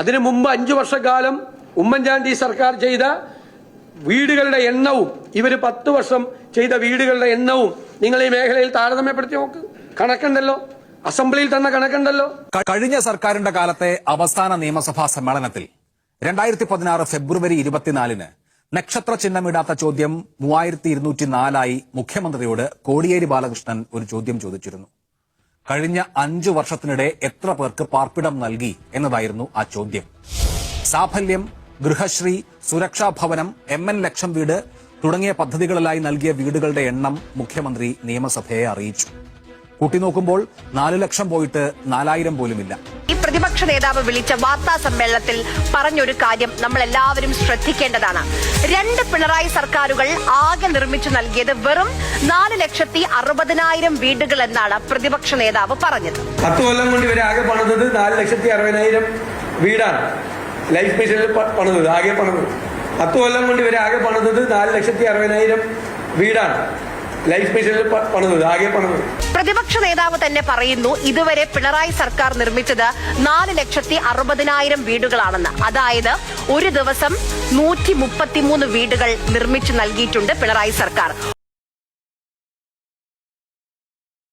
അതിനു മുമ്പ് അഞ്ചു വർഷക്കാലം ഉമ്മൻചാണ്ടി സർക്കാർ ചെയ്ത വീടുകളുടെ എണ്ണവും ഇവർ പത്ത് വർഷം ചെയ്ത വീടുകളുടെ എണ്ണവും നിങ്ങൾ ഈ മേഖലയിൽ താരതമ്യപ്പെടുത്തി നോക്ക്. കണക്കുണ്ടല്ലോ. അസംബ്ലിയിൽ തന്ന കണക്കുണ്ടല്ലോ. കഴിഞ്ഞ സർക്കാരിന്റെ കാലത്തെ അവസാന നിയമസഭാ സമ്മേളനത്തിൽ രണ്ടായിരത്തി പതിനാറ് ഫെബ്രുവരി ഇരുപത്തിനാലിന് നക്ഷത്ര ചിഹ്നമിടാത്ത ചോദ്യം മൂവായിരത്തി ഇരുന്നൂറ്റി നാലായി മുഖ്യമന്ത്രിയോട് കോടിയേരി ബാലകൃഷ്ണൻ ഒരു ചോദ്യം ചോദിച്ചിരുന്നു. കഴിഞ്ഞ അഞ്ചു വർഷത്തിനിടെ എത്ര പേർക്ക് പാർപ്പിടം നൽകി എന്നതായിരുന്നു ആ ചോദ്യം. സാഫല്യം ഗൃഹശ്രീ സുരക്ഷാ ഭവനം എം എൻ ലക്ഷം വീട് തുടങ്ങിയ പദ്ധതികളിലായി നൽകിയ വീടുകളുടെ എണ്ണം മുഖ്യമന്ത്രി നിയമസഭയെ അറിയിച്ചു. കൂട്ടിനോക്കുമ്പോൾ നാലു ലക്ഷം പോയിട്ട് നാലായിരം പോലുമില്ല. പ്രതിപക്ഷ നേതാവ് വിളിച്ച വാർത്താ സമ്മേളനത്തിൽ പറഞ്ഞൊരു കാര്യം നമ്മൾ എല്ലാവരും ശ്രദ്ധിക്കേണ്ടതാണ്. രണ്ട് പിണറായി സർക്കാരുകൾ ആകെ നിർമ്മിച്ചു നൽകിയത് വെറും നാല് ലക്ഷത്തി അറുപതിനായിരം വീടുകൾ എന്നാണ് പ്രതിപക്ഷ നേതാവ് പറഞ്ഞത്. പത്ത് കൊല്ലം കൊണ്ട് ഇവരെ ആകെ പണിതത് നാല് ലക്ഷത്തി അറുപതിനായിരം വീടാണ്. ലൈഫ് മിഷനിൽ പണിതത് ആകെ പണിതത്. പത്ത് കൊല്ലം കൊണ്ട് ഇവരെ ആകെ പണിതത് നാല് ലക്ഷത്തി അറുപതിനായിരം വീടാണ്. ലൈഫ് മിഷനിൽ പണിതത് ആകെ പണിതത്. പ്രതിപക്ഷ നേതാവ് തന്നെ പറയുന്നു ഇതുവരെ പിണറായി സർക്കാർ നിർമ്മിച്ചത് നാല് ലക്ഷത്തി അറുപതിനായിരം വീടുകളാണെന്ന്. അതായത് ഒരു ദിവസം നൂറ്റി മുപ്പത്തിമൂന്ന് വീടുകൾ നിർമ്മിച്ചു നൽകിയിട്ടുണ്ട് പിണറായി സർക്കാർ.